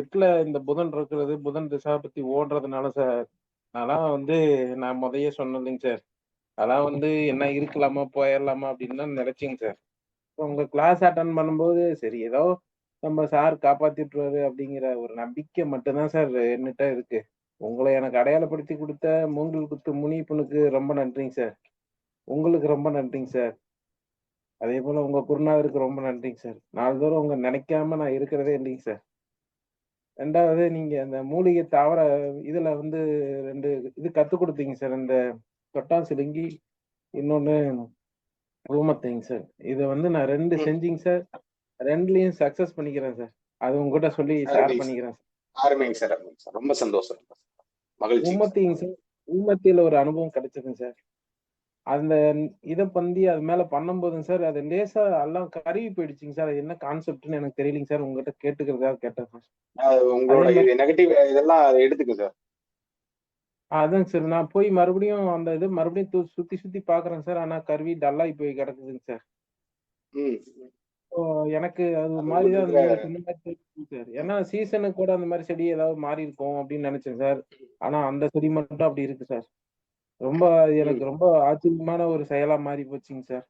எட்டுல இந்த புதன் இருக்கிறது புதன் திசாபத்தி ஓடுறதுனால சார் அதெல்லாம் வந்து நான் முதைய சொன்னதுங்க சார் அதெல்லாம் வந்து என்ன இருக்கலாமா போயிடலாமா அப்படின்னு தான் நினைச்சேங்க சார் உங்க கிளாஸ் அட்டன் பண்ணும்போது சரி ஏதோ நம்ம சார் காப்பாத்திட்டுருவாரு அப்படிங்கிற ஒரு நம்பிக்கை மட்டும்தான் சார் என்னட்ட இருக்கு. உங்களை எனக்கு அடையாளப்படுத்தி கொடுத்த மூங்கில் குத்து முனிப்பனுக்கு ரொம்ப நன்றிங்க சார் உங்களுக்கு ரொம்ப நன்றிங்க சார் அதே போல உங்க குருநாதருக்கு ரொம்ப நன்றிங்க சார் நாள்தோறும் உங்க நினைக்காம நான் இருக்கிறதே இல்லைங்க சார் ரெண்டாவது நீங்க அந்த மூலிகை தாவர இதுல வந்து ரெண்டு இது கத்து கொடுத்தீங்க சார். இந்த தொட்டா சிலுங்கி இன்னொன்னு ஊமத்தைங்க சார். இதை வந்து நான் ரெண்டு. செஞ்சீங்க சார். ரெண்டுலயும் சக்சஸ் பண்ணிக்கிறேன் சார். அது உங்ககிட்ட சொல்லி ஷேர் பண்ணிக்கிறேன் சார். ரொம்ப சந்தோஷம். மகிழ்ச்சி ஊமத்திங்க சார். ஊமத்தியில ஒரு அனுபவம் கிடைச்சதுங்க சார். அந்த இதை பந்தி அது மேல பண்ணும்போதுங்க சார் அது லேசா எல்லாம் கருவி போயிடுச்சுங்க சார். அது என்ன கான்செப்ட்னு எனக்கு தெரியலைங்க சார். உங்ககிட்ட கேட்டுக்கிறதுக்காக கேட்டேன் உங்களோட நெகட்டிவ் இதெல்லாம் எடுத்துக்க சார். அதாங்க சார். நான் போய் மறுபடியும் அந்த இது மறுபடியும் சுத்தி சுத்தி பாக்குறேன் சார். ஆனா கருவி டல்லாகி போய் கிடக்குதுங்க சார். எனக்கு அது மாதிரி தான் சார். ஏன்னா சீசனுக்கு கூட அந்த மாதிரி செடி ஏதாவது மாறி இருக்கும் அப்படின்னு நினைச்சேன் சார். ஆனா அந்த செடி மட்டும் அப்படி இருக்கு சார். ரொம்ப எனக்கு ரொம்ப ஆச்சரியமான ஒரு செயலா மாறி போச்சுங்க சார்.